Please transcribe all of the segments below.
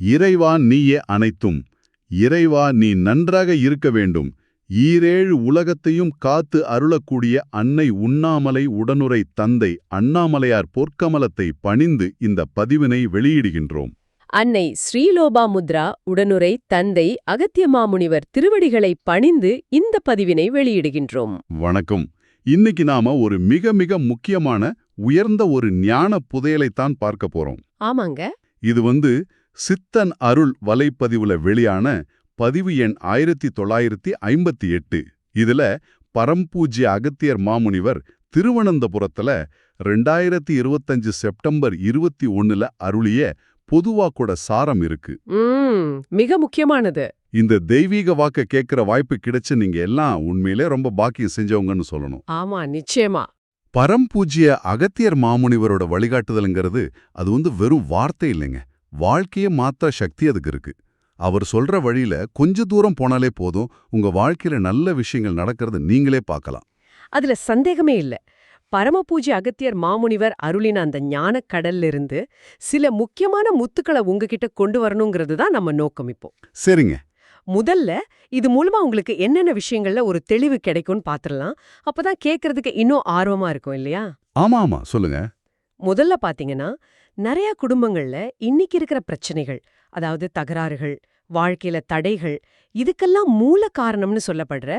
இறைவா நீயே அனைத்தும். இறைவா நீ நன்றாக இருக்க வேண்டும். ஈரேழு உலகத்தையும் காத்து அருளக்கூடிய அன்னை உண்ணாமலை உடனுரை தந்தை அண்ணாமலையார் பொற்கமலத்தை பணிந்து இந்த பதிவினை வெளியிடுகின்றோம். அன்னை ஸ்ரீலோபாமுத்ரா உடனுரை தந்தை அகத்திய மாமுனிவர் திருவடிகளை பணிந்து இந்த பதிவினை வெளியிடுகின்றோம். வணக்கம். இன்னைக்கு நாம ஒரு மிக மிக முக்கியமான உயர்ந்த ஒரு ஞான புதையலைத்தான் பார்க்க போறோம். ஆமாங்க. இது வந்து சித்தன் அருள் வலைப்பதிவுல வெளியான பதிவு எண் ஆயிரத்தி தொள்ளாயிரத்தி ஐம்பத்தி எட்டு. இதுல பரம்பூஜ்ய அகத்தியர் மாமுனிவர் திருவனந்தபுரத்துல ரெண்டாயிரத்தி இருபத்தஞ்சு செப்டம்பர் இருபத்தி ஒண்ணுல அருளிய பொதுவாக்கூட சாரம் இருக்கு. மிக முக்கியமானது. இந்த தெய்வீக வாக்க கேட்கிற வாய்ப்பு கிடைச்சு நீங்க எல்லாம் உண்மையிலே ரொம்ப பாக்கியம் செஞ்சவங்கன்னு சொல்லணும். ஆமா நிச்சயமா. பரம்பூஜ்ய அகத்தியர் மாமுனிவரோட வழிகாட்டுதல்ங்கிறது அது வந்து வெறும் வார்த்தை இல்லைங்க. வாழ்க்கையை மாத்த சக்தி அதுக்கு இருக்கு. அவர் சொல்ற வழியில கொஞ்ச தூரம் போனாலே போதும் உங்க வாழ்க்கையில நல்ல விஷயங்கள் நடக்கிறத நீங்களே பார்க்கலாம். அதுல சந்தேகமே இல்ல. பரமபூஜை அகத்தியர் மாமுனிவர் அருளின அந்த ஞானக் கடல்ல இருந்து சில முக்கியமான முத்துக்களை உங்ககிட்ட கொண்டு வரணுங்கிறது தான் நம்ம நோக்கம் இப்போ. சரிங்க. முதல்ல இது மூலமா உங்களுக்கு என்னென்ன விஷயங்கள்ல ஒரு தெளிவு கிடைக்கும்னு பாத்துரலாம் அப்பதான் கேக்குறதுக்கு இன்னும் ஆர்வமா இருக்கும் இல்லையா? ஆமா ஆமா. சொல்லுங்க. முதல்ல பாத்தீங்கன்னா நிறைய குடும்பங்கள்ல இன்னைக்கு இருக்கிற பிரச்சனைகள் அதாவது தகராறுகள் வாழ்க்கையில தடைகள் இதுக்கெல்லாம் மூல காரணம்னு சொல்லப்படுற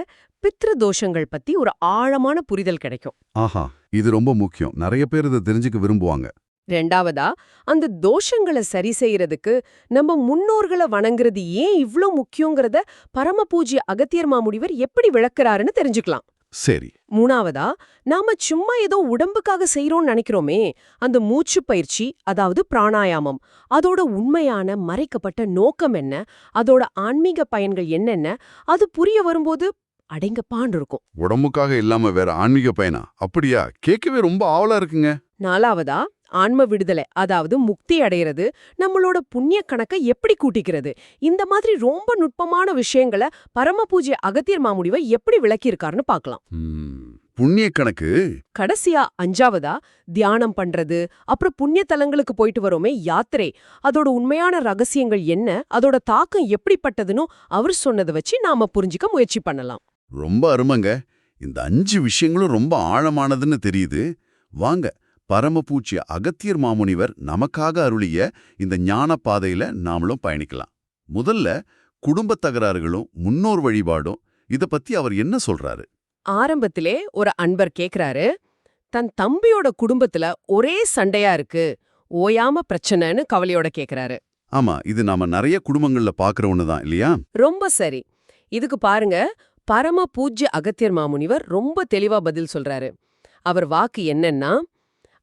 பித்ரு தோஷங்கள் பத்தி ஒரு ஆழமான புரிதல் கிடைக்கும். ஆஹா இது ரொம்ப முக்கியம். நிறைய பேர் இதை தெரிஞ்சுக்க விரும்புவாங்க. ரெண்டாவதா அந்த தோஷங்களை சரி செய்யறதுக்கு நம்ம முன்னோர்களை வணங்குறது ஏன் இவ்ளோ முக்கியங்கிறத பரமபூஜ்ய அகத்தியர் மாமுனிவர் எப்படி விளக்குறாருன்னு தெரிஞ்சுக்கலாம். சரி. மூணாவதா நாம சும்மா ஏதோ உடம்புக்காக செய்றோம்னு நினைக்கிறோமே அந்த மூச்சு பயிற்சி அதாவது பிராணாயாமம் அதோட உண்மையான மறைக்கப்பட்ட நோக்கம் என்ன அதோட ஆன்மீக பயன்கள் என்னென்ன அது புரிய வரும்போது அடங்கப்பான் இருக்கும். உடம்புக்காக இல்லாம வேற ஆன்மீக பயனா? அப்படியா? கேட்கவே ரொம்ப ஆவலா இருக்குங்க. நாலாவதா ஆன்ம விடுதலை அதாவது முக்தி அடையிறது நம்மளோட புண்ணிய கணக்கை எப்படி கூட்டிக்கிறது? இந்த மாதிரி ரொம்ப நுட்பமான விஷயங்களை பரமபூஜ்ய அகத்தியர் மாமுனிவர் எப்படி விளக்கியிருக்காருன்னு பார்க்கலாம். புண்ணிய கணக்கு. கடைசியா அஞ்சாவதா? தியானம் பண்றது அப்புறம் புண்ணிய தலங்களுக்கு போயிட்டு வரோமே யாத்திரை. அதோட உண்மையான ரகசியங்கள் என்ன? அதோட தாக்கம் எப்படிப்பட்டதுன்னு அவர் சொன்னதை வச்சு நாம புரிஞ்சுக்க முயற்சி பண்ணலாம். ரொம்ப அருமைங்க. இந்த அஞ்சு விஷயங்களும் ரொம்ப ஆழமானதுன்னு தெரியுது. வாங்க பரமபூச்சிய அகத்தியர் மாமுனிவர் நமக்காக அருளிய இந்த ஞான பாதையில நாமளும் பயணிக்கலாம். முதல்ல குடும்பத் தகராறுகளும் முன்னோர் வழிபாடும் இத பத்தி அவர் என்ன சொல்றாரு? ஆரம்பத்திலே ஒரு அன்பர் கேக்குறாரு தன் தம்பியோட குடும்பத்துல ஒரே சண்டையா இருக்கு ஓயாம பிரச்சனைன்னு கவலையோட கேக்குறாரு. ஆமா இது நாம நிறைய குடும்பங்கள்ல பாக்குற ஒண்ணுதான் இல்லையா? ரொம்ப சரி. இதுக்கு பாருங்க பரம பூஜ்ய அகத்தியர் மாமுனிவர் ரொம்ப தெளிவா பதில் சொல்றாரு. அவர் வாக்கு என்னன்னா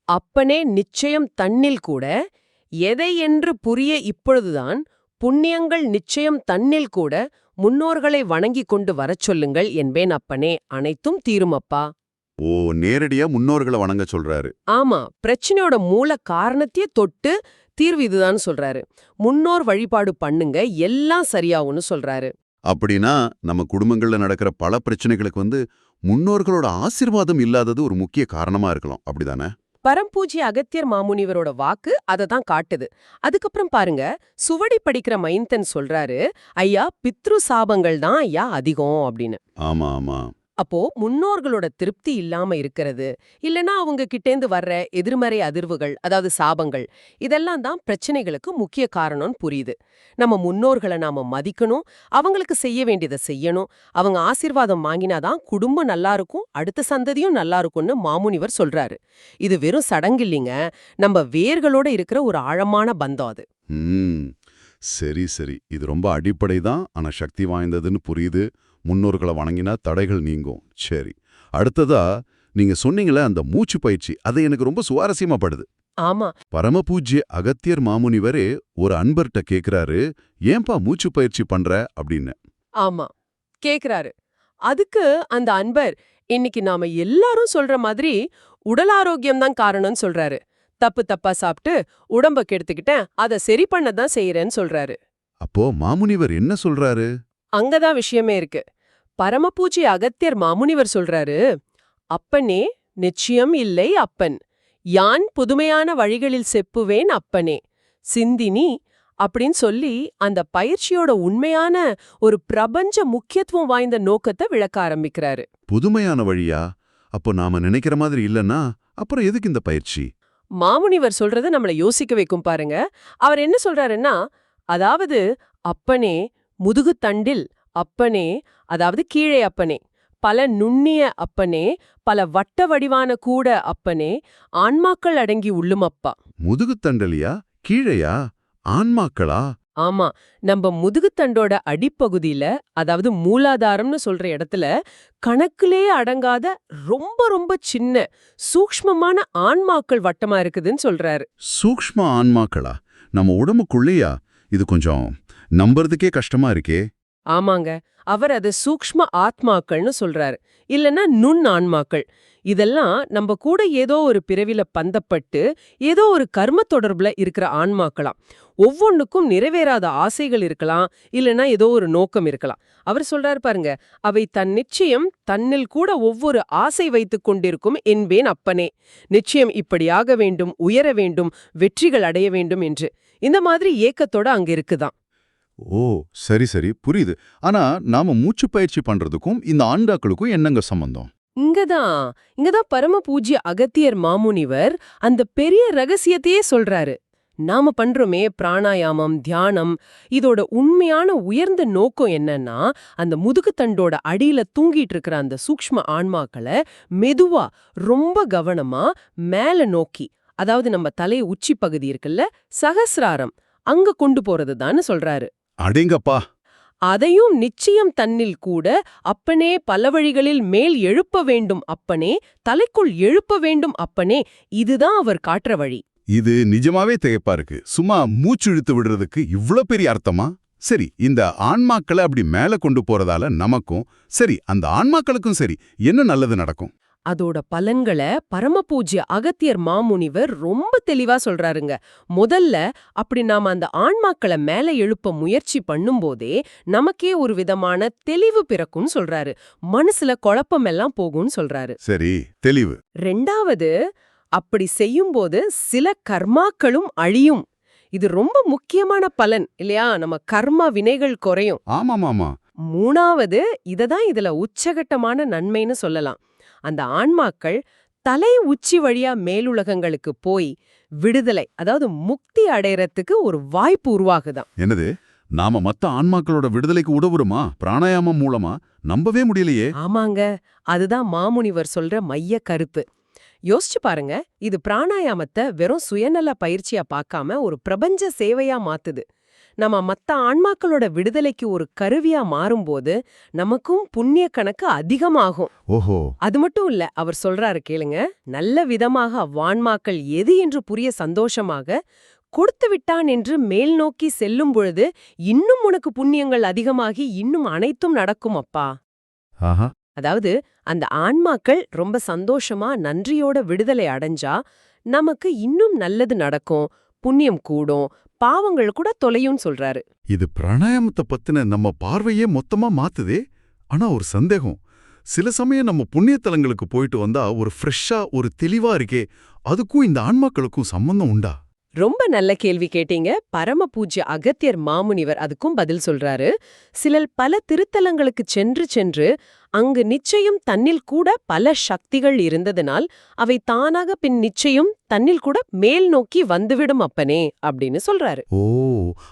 அப்பனே நிச்சயம் தன்னில் கூட எதை என்று புரிய இப்பொழுதுதான் புண்ணியங்கள் நிச்சயம் தன்னில் கூட முன்னோர்களை வணங்கிக் கொண்டு வரச் சொல்லுங்கள் என்பேன் அப்பனே. அனைத்தும் தீரும் அப்பா. ஓ நேரடியா முன்னோர்களை வணங்க சொல்றாரு. ஆமா பிரச்சனையோட மூல காரணத்தையே தொட்டு தீர்வு இதுதான் சொல்றாரு. முன்னோர் வழிபாடு பண்ணுங்க எல்லாம் சரியாகும்னு சொல்றாரு. அப்படின்னா நம்ம குடும்பங்கள்ல நடக்கிற பல பிரச்சனைகளுக்கு வந்து முன்னோர்களோட ஆசீர்வாதம் இல்லாதது ஒரு முக்கிய காரணமா இருக்கலாம். அப்படிதானே? பரம்பூஜி அகத்தியர் மாமுனிவரோட வாக்கு அதை தான் காட்டுது. அதுக்கப்புறம் பாருங்க சுவடி படிக்கிற மைந்தன் சொல்றாரு ஐயா பித்ரு சாபங்கள் தான் ஐயா அதிகம் அப்படின்னு. ஆமா ஆமா. அப்போ முன்னோர்களோட திருப்தி இல்லாம இருக்கிறது. இல்லனா அவங்க கிட்டேந்து வர்ற எதிர்மறை அதிர்வுகள் அதாவது சாபங்கள் இதெல்லாம் தான் பிரச்சனைகளுக்கு முக்கிய காரணம்னு புரியுது. நம்ம முன்னோர்களை நாம மதிக்கணும் அவங்களுக்கு செய்ய வேண்டியதை செய்யணும். அவங்க ஆசீர்வாதம் வாங்கினாதான் குடும்பம் நல்லா இருக்கும் அடுத்த சந்ததியும் நல்லா இருக்கும்னு மாமுனிவர் சொல்றாரு. இது வெறும் சடங்கு இல்லைங்க நம்ம வேர்களோட இருக்கிற ஒரு ஆழமான பந்தம் அது. சரி சரி. இது ரொம்ப அடிப்படை தான் ஆனா சக்தி வாய்ந்ததுன்னு புரியுது. முன்னோர்களை வணங்கினா தடைகள் நீங்கும். சரி. அடுத்ததா நீங்க சொன்னீங்களே அந்த மூச்சு பயிற்சி அது எனக்கு ரொம்ப சுவாரஸ்யமா படுது. ஆமா. பரமபூஜ்ய அகத்தியர் மாமுனிவரே ஒரு அன்பர்கிட்ட கேக்குறாரு ஏன்பா மூச்சு பயிற்சி பண்ற? அப்படின்னு. ஆமா. கேக்குறாரு. அதுக்கு அந்த அன்பர் இன்னைக்கு நாம எல்லாரும் சொல்ற மாதிரி உடல் ஆரோக்கியம் தான் காரணம்னு சொல்றாரு. தப்பு தப்பா சாப்பிட்டு உடம்ப கெடுத்துக்கிட்டேன் அதை சரி பண்ண தான் செய்யறேன்னு சொல்றாரு. அப்போ மாமுனிவர் என்ன சொல்றாரு? அங்கதான் விஷயமே இருக்கு. பரமபூஜை அகத்தியர் மாமுனிவர் சொல்றாரு அப்பனே நிச்சயம் இல்லை அப்பன். யான் புதுமையான வழிகளில் செப்புவேன் அப்பனே. சிந்தினி அப்படின்னு சொல்லி அந்த பயிற்சியோட உண்மையான ஒரு பிரபஞ்ச முக்கியத்துவம் வாய்ந்த நோக்கத்தை விளக்க ஆரம்பிக்கிறாரு. புதுமையான வழியா? அப்போ நாம நினைக்கிற மாதிரி இல்லைன்னா அப்புறம் எதுக்கு இந்த பயிற்சி? மாமுனிவர் சொல்றது நம்மள யோசிக்க வைக்கும் பாருங்க. அவர் என்ன சொல்றாருன்னா அதாவது அப்பனே முதுகுத்தண்டில் அப்பனே அதாவது கீழே அப்பனே பல நுண்ணிய அப்பனே பல வட்ட வடிவான கூட அப்பனே ஆன்மாக்கள் அடங்கி உள்ளும் அப்பா. முதுகுத்தண்டலியா கீழையா? ஆன்மாக்களா? ஆமா நம்ம முதுகுத்தண்டோட அடிப்பகுதியில அதாவது மூலாதாரம்னு சொல்ற இடத்துல கணக்கிலே அடங்காத ரொம்ப ரொம்ப சின்ன சூக்ஷ்மமான ஆன்மாக்கள் வட்டமா இருக்குதுன்னு சொல்றாரு. சூக்ஷ்ம ஆன்மாக்களா? நம்ம உடம்புக்குள்ளேயா? இது கொஞ்சம் நம்புறதுக்கே கஷ்டமா இருக்கே. ஆமாங்க அவர் அது சூக்ஷ்ம ஆத்மாக்கள்னு சொல்றாரு. இல்லனா நுண் ஆன்மாக்கள். இதெல்லாம் நம்ம கூட ஏதோ ஒரு பிறவில பந்தப்பட்டு ஏதோ ஒரு கர்ம தொடர்புல இருக்கிற ஆன்மாக்களாம். ஒவ்வொன்னுக்கும் நிறைவேறாத ஆசைகள் இருக்கலாம் இல்லனா ஏதோ ஒரு நோக்கம் இருக்கலாம். அவர் சொல்றாரு பாருங்க அவை தன் நிச்சயம் தன்னில் கூட ஒவ்வொரு ஆசை வைத்துக் கொண்டிருக்கும் என்பேன் அப்பனே. நிச்சயம் இப்படியாக வேண்டும் உயர வேண்டும் வெற்றிகள் அடைய வேண்டும் என்று. இந்த மாதிரி ஏக்கத்தோட அங்க இருக்குதாம். ஓ சரி சரி புரியுது. ஆனா நாம மூச்சு பயிற்சி பண்றதுக்கும் இந்த ஆண்டாக்களுக்கும் என்னங்க சம்பந்தம்? இங்கதான். இங்கதான் பரம பூஜ்ய அகத்தியர் மாமுனிவர் அந்த பெரிய ரகசியத்தையே சொல்றாரு. நாம பண்றோமே பிராணாயாமம் தியானம். இதோட உண்மையான உயர்ந்த நோக்கம் என்னன்னா அந்த முதுகுத்தண்டோட அடியில தூங்கிட்டு இருக்கிற அந்த சூக்ஷ்ம ஆன்மாக்களை மெதுவா ரொம்ப கவனமா மேல நோக்கி அதாவது நம்ம தலை உச்சி பகுதி இருக்குல்ல சகசிராரம் அங்க கொண்டு போறதுதான்னு சொல்றாரு. அடேங்கப்பா. அதையும் நிச்சயம் தன்னில் கூட அப்பனே பல வழிகளில் மேல் எழுப்ப வேண்டும் அப்பனே தலைக்குள் எழுப்ப வேண்டும் அப்பனே இதுதான் அவர் காட்டுற வழி. இது நிஜமாவே திகைப்பா இருக்கு. சும்மா மூச்சு இழுத்து விடுறதுக்கு இவ்ளோ பெரிய அர்த்தமா? சரி இந்த ஆன்மாக்களை அப்படி மேல கொண்டு போறதால நமக்கும் சரி அந்த ஆன்மாக்களுக்கும் சரி என்ன நல்லது நடக்கும்? அதோட பலன்களை பரமபூஜ்ய அகத்தியர் மாமுனிவர் ரொம்ப தெளிவா சொல்றாருங்க. முதல்ல அப்படி நாம அந்த ஆன்மாக்களை மேல எழுப்ப முயற்சி பண்ணும்போதே நமக்கே ஒரு விதமான தெளிவு பிறக்கும்னு சொல்றாரு. மனசுல குழப்பம் எல்லாம் போகும்னு சொல்றாரு. சரி தெளிவு. ரெண்டாவது அப்படி செய்யும்போது சில கர்மாக்களும் அழியும். இது ரொம்ப முக்கியமான பலன் இல்லையா? நம்ம கர்மா வினைகள் குறையும். ஆமாமாமா. மூணாவது இததான் இதுல உச்சகட்டமான நன்மைன்னு சொல்லலாம். அந்த ஆன்மாக்கள் தலை உச்சி வழியா மேலுலகங்களுக்கு போய் விடுதலை அதாவது முக்தி அடையறதுக்கு ஒரு வாய்ப்பு உருவாகுதாம். என்னது? நாம மத்த ஆன்மாக்களோட விடுதலைக்கு உதவுறோமா? பிராணாயாமம் மூலமா? நம்பவே முடியலையே. ஆமாங்க. அதுதான் மாமுனிவர் சொல்ற மைய கருத்து. யோசிச்சு பாருங்க. இது பிராணாயாமத்தை வெறும் சுயநல பயிற்சியா பார்க்காம ஒரு பிரபஞ்ச சேவையா மாத்துது. நம்ம மத்த ஆன்மாக்களோட விடுதலைக்கு ஒரு கருவியா மாறும்போது நமக்கும் புண்ணிய கணக்கு அதிகமாகும். ஓஹோ. அது மட்டும் இல்ல அவர் சொல்றாரு கேளுங்க நல்ல விதமாக அவ்வான்மாக்கள் எது என்று புரிய சந்தோஷமாக கொடுத்து விட்டான் என்று மேல் நோக்கி செல்லும் பொழுது இன்னும் உனக்கு புண்ணியங்கள் அதிகமாகி இன்னும் அனைத்தும் நடக்கும் அப்பா. அதாவது அந்த ஆன்மாக்கள் ரொம்ப சந்தோஷமா நன்றியோட விடுதலை அடைஞ்சா நமக்கு இன்னும் நல்லது நடக்கும் புண்ணியம் கூடும் பாவங்கள் கூட தொலையும் சொல்றாரு. இது பிராணாயாமத்தை பத்தின நம்ம பார்வையே மொத்தமா மாத்துதே. ஆனா ஒரு சந்தேகம். சில சமயம் நம்ம புண்ணியத்தலங்களுக்கு போயிட்டு வந்தா ஒரு ஃப்ரெஷ்ஷா ஒரு தெளிவா இருக்கே. அதுக்கும் இந்த ஆன்மாக்களுக்கும் சம்பந்தம் உண்டா? ரொம்ப நல்ல கேள்வி கேட்டீங்க. பரம பூஜ்ய அகத்தியர் மாமுனிவர் அதுக்கும் பதில் சொல்றாரு. சிலர் பல திருத்தலங்களுக்கு சென்று சென்று அங்கு நிச்சயம் தன்னில் கூட பல சக்திகள் இருந்ததனால் அவை தானாக பின் நிச்சயம் தன்னில் கூட மேல் நோக்கி வந்துவிடும் அப்பனே அப்படின்னு சொல்றாரு. ஓ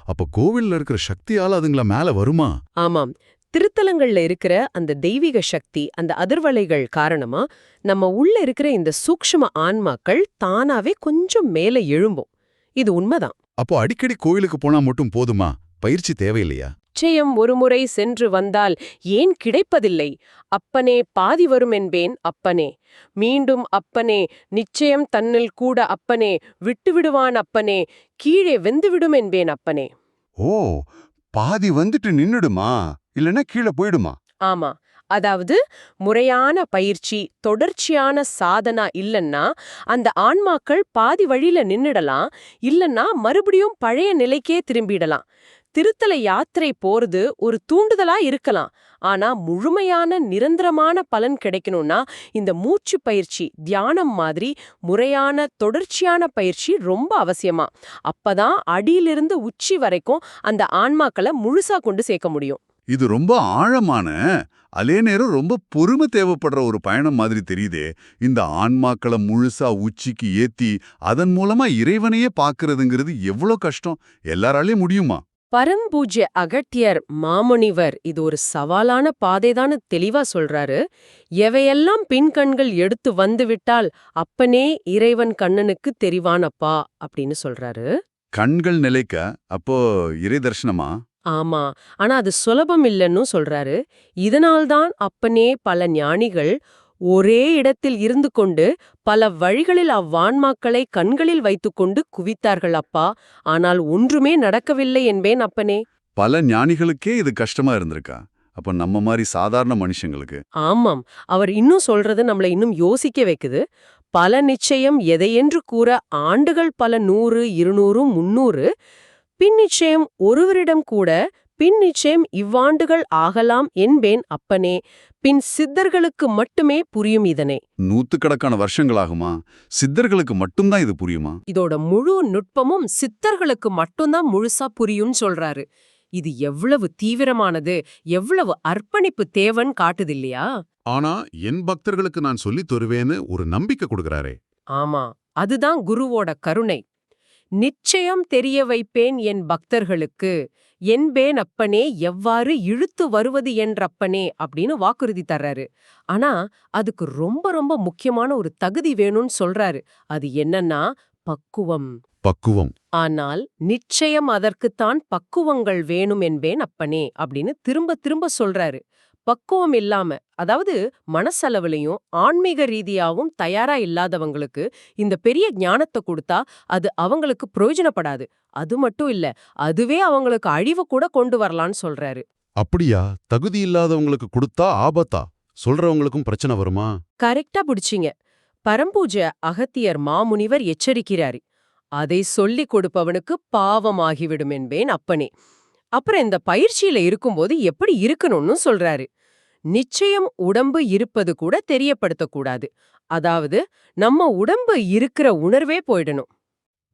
அப்ப கோவில்ல இருக்கிற சக்தியால அதுங்கள மேல வருமா? ஆமாம். திருத்தலங்கள்ல இருக்கிற அந்த தெய்வீக சக்தி அந்த அதிர்வலைகள் காரணமா நம்ம உள்ள இருக்கிற இந்த சூக்ஷ்ம ஆன்மாக்கள் தானாவே கொஞ்சம் மேல எழும்பும். இது உண்மைதான். அப்போ அடிக்கடி கோவிலுக்கு போனா மட்டும் போதுமா? பயிற்சி தேவையில்லையா? நிச்சயம் ஒருமுறை சென்று வந்தால் ஏன் கிடைப்பதில்லை? அப்பனே பாதி வரும் என்பேன் அப்பனே. மீண்டும் அப்பனே நிச்சயம் தன்னில் கூட அப்பனே விட்டுவிடுவான் அப்பனே கீழே வெந்துவிடும் என்பேன் அப்பனே. ஓ பாதி வந்துட்டு நின்னுடுமா? இல்லனா கீழே போயிடுமா? ஆமா. அதாவது முறையான பயிற்சி தொடர்ச்சியான சாதனா இல்லன்னா அந்த ஆன்மாக்கள் பாதி வழியில நின்னுடலாம். இல்லன்னா மறுபடியும் பழைய நிலைக்கே திரும்பிடலாம். திருத்தல யாத்திரை போறது ஒரு தூண்டுதலா இருக்கலாம். ஆனா முழுமையான நிரந்தரமான பலன் கிடைக்கணும்னா இந்த மூச்சு பயிற்சி தியானம் மாதிரி முறையான தொடர்ச்சியான பயிற்சி ரொம்ப அவசியமா. அப்பதான் அடியிலிருந்து உச்சி வரைக்கும் அந்த ஆன்மாக்களை முழுசா கொண்டு சேர்க்க முடியும். இது ரொம்ப ஆழமான அதே நேரம் ரொம்ப பொறுமை தேவைப்படுற ஒரு பயணம் மாதிரி தெரியுதே. இந்த ஆன்மாக்களை முழுசா உச்சிக்கு ஏத்தி அதன் மூலமா இறைவனையே பார்க்கறதுங்கிறது எவ்வளோ கஷ்டம். எல்லாராலையும் முடியுமா? பரம்பூஜ்ய அகட்டியர் மாமுனிவர் இது ஒரு சவாலான பாதைதான்னு தெளிவா சொல்றாரு. எவையெல்லாம் பின்கண்கள் எடுத்து வந்துவிட்டால் அப்பனே இறைவன் கண்ணனுக்கு தெரிவானப்பா அப்படின்னு சொல்றாரு. கண்கள் நிலைக்க அப்போ இறை தரிசனமா? ஆமா. ஆனா அது சுலபம் இல்லைன்னு சொல்றாரு. இதனால்தான் அப்பனே பல ஞானிகள் ஒரே இடத்தில் இருந்து கொண்டு பல வழிகளில் அவ்வான்மாக்களை கண்களில் வைத்துக்கொண்டு குவித்தார்கள் அப்பா. ஆனால் ஒன்றுமே நடக்கவில்லை என்பேன் அப்பனே. பல ஞானிகளுக்கே இது கஷ்டமா இருந்திருக்கா? அப்ப நம்ம மாதிரி சாதாரண மனுஷங்களுக்கு. ஆமாம். அவர் இன்னும் சொல்றது நம்மள இன்னும் யோசிக்க வைக்குது. பல நிச்சயம் எதையென்று கூற ஆண்டுகள் பல நூறு இருநூறு முன்னூறு பின் நிச்சயம் ஒருவரிடம் கூட பின் நிச்சயம் இவ்வாண்டுகள் ஆகலாம் என்பேன் அப்பனே. பின் சித்தர்களுக்கு மட்டுமே புரியும் இதனை. நூத்துக்கணக்கான வருஷங்களாகுமா? சித்தர்களுக்கு மட்டும்தான் இது புரியுமா? இதோட முழு நுட்பமும் சித்தர்களுக்கு மட்டும்தான் முழுசா புரியும்னு சொல்றாரு. இது எவ்வளவு தீவிரமானது எவ்வளவு அர்ப்பணிப்பு தேவன் காட்டுது இல்லையா ஆனா என் பக்தர்களுக்கு நான் சொல்லித் தருவேன்னு ஒரு நம்பிக்கை கொடுக்கறாரே. ஆமா அதுதான் குருவோட கருணை. நிச்சயம் தெரிய வைப்பேன் என் பக்தர்களுக்கு. என்பேன் அப்பனே எவ்வாறு இழுத்து வருவது என்றப்பனே அப்படின்னு வாக்குறுதி தர்றாரு. ஆனா அதுக்கு ரொம்ப ரொம்ப முக்கியமான ஒரு தகுதி வேணும்னு சொல்றாரு. அது என்னன்னா பக்குவம். பக்குவம். ஆனால் நிச்சயம் அதற்குத்தான் பக்குவங்கள் வேணும் என்பேன் அப்பனே அப்படின்னு திரும்ப திரும்ப சொல்றாரு. பக்குவம் இல்லாம அதாவது மனசளவுலயும் ஆன்மீக ரீதியாவும் தயாரா இல்லாதவங்களுக்கு இந்த பெரிய ஞானத்தை கொடுத்தா அது அவங்களுக்கு பிரயோஜனப்படாது. அது மட்டும் இல்ல அதுவே அவங்களுக்கு அழிவு கூட கொண்டு வரலான்னு சொல்றாரு. அப்படியா? தகுதி இல்லாதவங்களுக்கு கொடுத்தா ஆபத்தா? சொல்றவங்களுக்கும் பிரச்சனை வருமா? கரெக்டா பிடிச்சிங்க. பரம்பூஜ அகத்தியர் மாமுனிவர் எச்சரிக்கிறாரு. அதை சொல்லிக் கொடுப்பவனுக்கு பாவமாகிவிடும் என்பேன் அப்பனே. அப்புறம் இந்த பயிற்சியில இருக்கும்போது எப்படி இருக்கணும்னு சொல்றாரு. நிச்சயம் உடம்பு இருப்பது கூட தெரியப்படுத்தக்கூடாது. அதாவது நம்ம உடம்பு இருக்கிற உணர்வே போயிடணும்.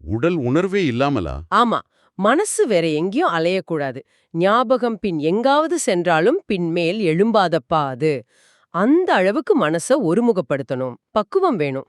உடல் உணர்வே இல்லாமலா? ஆமா. மனசு வேற எங்கேயும் அலையக்கூடாது. ஞாபகம் பின் எங்காவது சென்றாலும் பின்மேல் எழும்பாதப்பா அது. அந்த அளவுக்கு மனச ஒருமுகப்படுத்தணும். பக்குவம் வேணும்.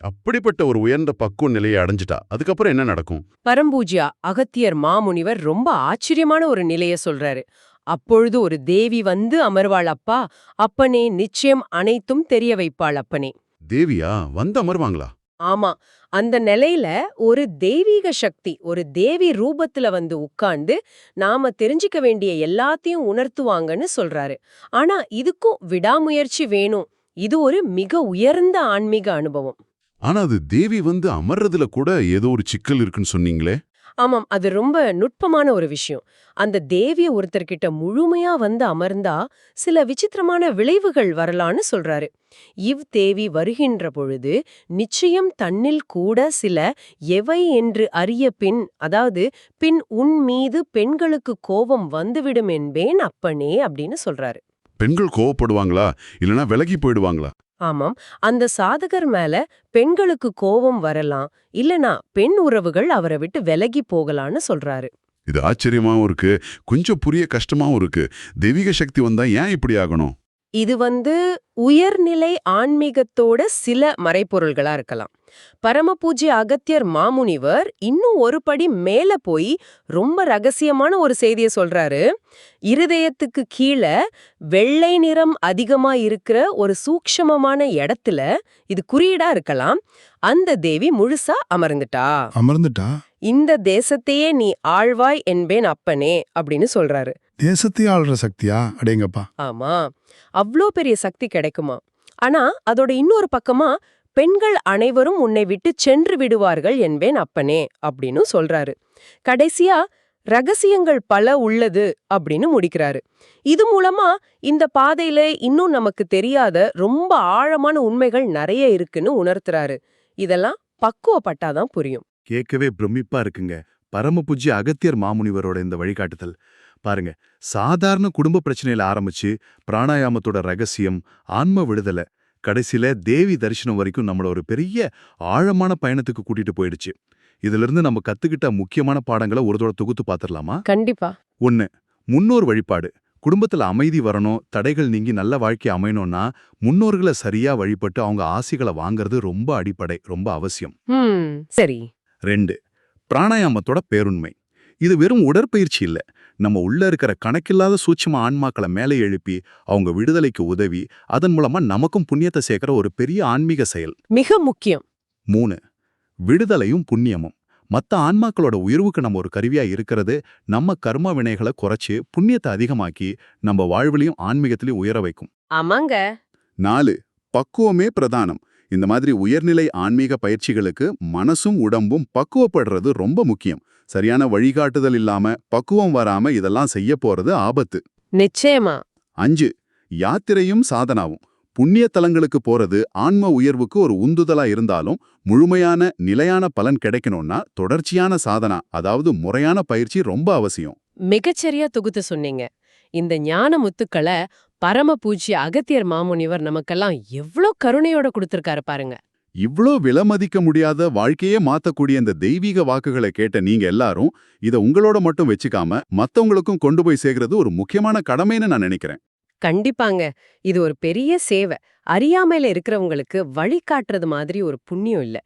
அப்படிப்பட்ட ஒரு உயர்ந்த பக்குவ நிலையை அடைஞ்சிட்டா அதுக்கப்புறம் என்ன நடக்கும்? பரம்பூஜ்யா அகத்தியர் மாமுனிவர் ரொம்ப ஆச்சரியமான ஒரு நிலைய சொல்றாரு. அப்பொழுது ஒரு தேவி வந்து அமர்வாள் அப்பா அப்பனே நிச்சயம் அனைத்தும் தெரிய வைப்பாள் அப்பனே. தேவியா? வந்து அமர்வாங்களா? ஆமா. அந்த நிலையில ஒரு தெய்வீக சக்தி ஒரு தேவி ரூபத்துல வந்து உட்கார்ந்து நாம தெரிஞ்சுக்க வேண்டிய எல்லாத்தையும் உணர்த்துவாங்கன்னு சொல்றாரு. ஆனா இதுக்கும் விடாமுயற்சி வேணும். இது ஒரு மிக உயர்ந்த ஆன்மீக அனுபவம். ஆனா அது தேவி வந்து அமர்றதுல கூட ஏதோ ஒரு சிக்கல் இருக்குன்னு சொன்னீங்களே? ஆமாம் அது ரொம்ப நுட்பமான ஒரு விஷயம். அந்த தேவிய ஒருத்தர்கிட்ட முழுமையா வந்து அமர்ந்தா சில விசித்திரமான விளைவுகள் வரலான்னு சொல்றாரு. இவ் தேவி வருகின்ற பொழுது நிச்சயம் தன்னில் கூட சில எவை என்று அறிய பின் அதாவது பின் உன் மீது பெண்களுக்கு கோபம் வந்துவிடும் என்பேன் அப்பனே அப்படின்னு சொல்றாரு. பெண்கள் கோவப்படுவாங்களா? இல்லனா விலகி போயிடுவாங்களா? ஆமாம். அந்த சாதகர் மேல பெண்களுக்கு கோபம் வரலாம் இல்லனா பெண் உறவுகள் அவரை விட்டு விலகி போகலான்னு சொல்றாரு. இது ஆச்சரியமாவும் இருக்கு கொஞ்சம் புரிய கஷ்டமாவும் இருக்கு. தெய்வீக சக்தி வந்தா ஏன் இப்படி ஆகணும்? இது வந்து உயர்நிலை ஆன்மீகத்தோட சில மறைப்பொருள்களா இருக்கலாம். பரமபூஜ்ய அகத்தியர் மாமுனிவர் இன்னும் ஒரு படி மேல போய் ரொம்ப ரகசியமான ஒரு செய்தியை சொல்றாரு. இருதயத்துக்கு கீழே வெள்ளை நிறம் அதிகமா இருக்கிற ஒரு சூக்ஷமமான இடத்துல இது குறியீடா இருக்கலாம். அந்த தேவி முழுசா அமர்ந்துட்டா. அமர்ந்துட்டா? இந்த தேசத்தையே நீ ஆழ்வாய் என்பேன் அப்பனே அப்படின்னு சொல்றாரு. தேசத்தை ஆள்ற சக்தியா? அடேங்கப்பா. ஆமா. அவ்ளோ பெரிய சக்தி கிடைக்குமா? ஆனா அதோட இன்னொரு பக்கமா பெண்கள் அனைவரும் உன்னை விட்டு சென்று விடுவார்கள் என்பேன் அப்பனே அப்படின்னு சொல்றாரு. கடைசியா ரகசியங்கள் பல உள்ளது அப்படின்னு முடிக்கிறாரு. இது மூலமா இந்த பாதையில இன்னும் நமக்கு தெரியாத ரொம்ப ஆழமான உண்மைகள் நிறைய இருக்குன்னு உணர்த்துறாரு. இதெல்லாம் பக்குவப்பட்டாதான் புரியும். கேட்கவே பிரமிப்பா இருக்குங்க. பரமபூஜ்ய அகத்தியர் மாமுனிவரோட இந்த வழிகாட்டுதல். பாருங்க சாதாரண குடும்ப பிரச்சனையில ஆரம்பிச்சு பிராணாயாமத்தோட ரகசியம் ஆன்ம விடுதலை கடைசியில தேவி தரிசனம் வரைக்கும் நம்மள ஒரு பெரிய ஆழமான பயணத்துக்கு கூட்டிட்டு போயிடுச்சு. இதுல இருந்து நம்ம கத்துக்கிட்ட முக்கியமான பாடங்களை ஒரு தடவை தொகுத்து பாத்திரலாமா? கண்டிப்பா. ஒன்னு முன்னோர் வழிபாடு. குடும்பத்துல அமைதி வரணும் தடைகள் நீங்கி நல்ல வாழ்க்கை அமையணும்னா முன்னோர்களை சரியா வழிபட்டு அவங்க ஆசிகளை வாங்குறது ரொம்ப அடிப்படை ரொம்ப அவசியம். சரி. ரெண்டு பிராணாயாமத்தோட பேருண்மை. இது வெறும் உடற்பயிற்சி இல்ல. நம்ம உள்ள இருக்கிற கணக்கில்லாத சூட்சும ஆன்மாக்களை மேலே எழுப்பி அவங்க விடுதலைக்கு உதவி அதன் மூலமா நமக்கும் புண்ணியத்தை சேர்க்கிற ஒரு பெரிய ஆன்மீக செயல். மிக முக்கியம். மூணு விடுதலையும் புண்ணியமும். மத்த ஆன்மாக்களோட உயர்வுக்கு நம்ம ஒரு கருவியா இருக்கிறது நம்ம கர்ம வினைகளை குறைச்சு புண்ணியத்தை அதிகமாக்கி நம்ம வாழ்விலையும் ஆன்மீகத்திலையும் உயர வைக்கும். ஆமாங்க. நாலு பக்குவமே பிரதானம். இந்த மாதிரி உயர்நிலை ஆன்மீக பயிற்சிகளுக்கு மனசும் உடம்பும் பக்குவப்படுறது ரொம்ப முக்கியம். சரியான வழிகாட்டுதல் இல்லாம பக்குவம் வராம இதெல்லாம் செய்ய போறது ஆபத்து. நிச்சயமா. அஞ்சு யாத்திரையும் சாதனாவும். புண்ணிய தலங்களுக்கு போறது ஆன்ம உயர்வுக்கு ஒரு உந்துதலா இருந்தாலும் முழுமையான நிலையான பலன் கிடைக்கணும்னா தொடர்ச்சியான சாதனா அதாவது முறையான பயிற்சி ரொம்ப அவசியம். மிகச்சரியா தொகுத்து சொன்னீங்க. இந்த ஞான முத்துக்களை பரம பூஜ்ய அகத்தியர் மாமுனிவர் நமக்கெல்லாம் எவ்ளோ கருணையோட கொடுத்திருக்காரு பாருங்க. இவ்ளோ விலமதிக்க முடியாத வாழ்க்கையே மாத்தக்கூடிய இந்த தெய்வீக வாக்குகளை கேட்ட நீங்க எல்லாரும் இத உங்களோட மட்டும் வச்சுக்காம மத்தவங்களுக்கும் கொண்டு போய் சேர்க்கறது ஒரு முக்கியமான கடமைன்னு நான் நினைக்கிறேன். கண்டிப்பாங்க. இது ஒரு பெரிய சேவை. அறியாமையில இருக்கிறவங்களுக்கு வழிகாட்டுறது மாதிரி ஒரு புண்ணியம் இல்ல.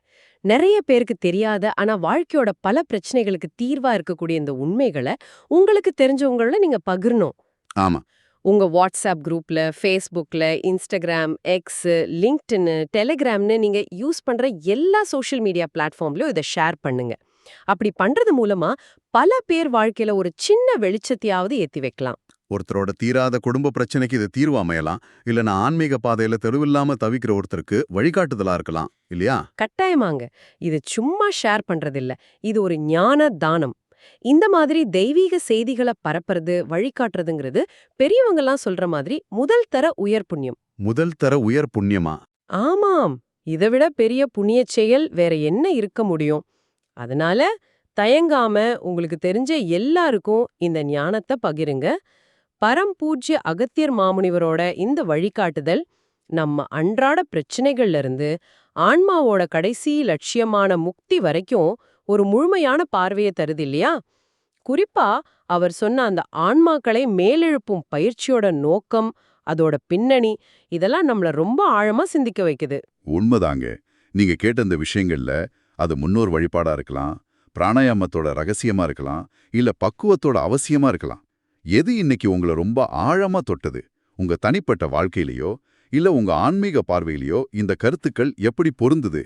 நிறைய பேருக்கு தெரியாத ஆனா வாழ்க்கையோட பல பிரச்சனைகளுக்கு தீர்வா இருக்கக்கூடிய இந்த உண்மைகளை உங்களுக்கு தெரிஞ்சவங்கள நீங்க பகிரணும். ஆமா. உங்க வாட்ஸ்அப் குரூப்ல ஃபேஸ்புக்ல இன்ஸ்டாகிராம் எக்ஸ் லிங்க்டின் டெலிகிராம்னு நீங்க யூஸ் பண்ற எல்லா சோஷியல் மீடியா பிளாட்ஃபார்ம்லயும் இதை ஷேர் பண்ணுங்க. அப்படி பண்றது மூலமா பல பேர் வாழ்க்கையில ஒரு சின்ன வெளிச்சத்தையாவது ஏத்தி வைக்கலாம். ஒருத்தரோட தீராத குடும்ப பிரச்சனைக்கு இது தீர்வு அமையலாம். இல்லனா ஆன்மீக பாதையில தெருவில்லாம தவிக்கிற ஒருத்தருக்கு வழிகாட்டுதலா இருக்கலாம். இல்லையா? கட்டாயமாங்க. இது சும்மா ஷேர் பண்றதில்ல. இது ஒரு ஞான தானம். இந்த மாதிரி தெய்வீக செய்திகளை பரப்புறது வழிகாட்டுறதுங்கிறது பெரியவங்கெல்லாம் சொல்ற மாதிரி முதல் தர உயர் புண்ணியம். முதல் தர உயர் புண்ணியமா? ஆமாம். இதை விட பெரிய புண்ணியச் செயல் வேற என்ன இருக்க முடியும்? அதனால தயங்காம உங்களுக்கு தெரிஞ்ச எல்லாருக்கும் இந்த ஞானத்தை பகிருங்க. பரம்பூஜ்ய அகத்தியர் மாமுனிவரோட இந்த வழிகாட்டுதல் நம்ம அன்றாட பிரச்சனைகள்ல இருந்து ஆன்மாவோட கடைசி லட்சியமான முக்தி வரைக்கும் ஒரு முழுமையான பார்வையை தருது இல்லையா? குறிப்பா அவர் சொன்ன அந்த ஆன்மாக்களை மேலெழுப்பும் பயிற்சியோட நோக்கம் அதோட பின்னணி இதெல்லாம் நம்மள ரொம்ப ஆழமா சிந்திக்க வைக்குது. உண்மைதாங்க. நீங்க கேட்ட இந்த விஷயங்கள்ல அது முன்னோர் வழிபாடா இருக்கலாம் பிராணாயாமத்தோட ரகசியமா இருக்கலாம் இல்ல பக்குவத்தோட அவசியமா இருக்கலாம். எது இன்னைக்கு உங்களை ரொம்ப ஆழமா தொட்டது? உங்க தனிப்பட்ட வாழ்க்கையிலயோ இல்ல உங்க ஆன்மீக பார்வையிலயோ இந்த கருத்துக்கள் எப்படி பொருந்துது?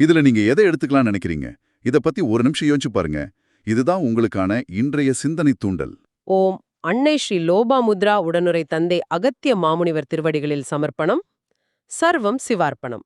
இதுல நீங்க எதை எடுத்துக்கலாம்னு நினைக்கிறீங்க? இத பத்தி ஒரு நிமிஷம் யோசிச்சு பாருங்க. இதுதான் உங்களுக்கான இன்றைய சிந்தனை தூண்டல். ஓம் அன்னை ஸ்ரீ லோபாமுத்ரா உடனுரை தந்தை அகத்திய மாமுனிவர் திருவடிகளில் சமர்ப்பணம். சர்வம் சிவார்ப்பணம்.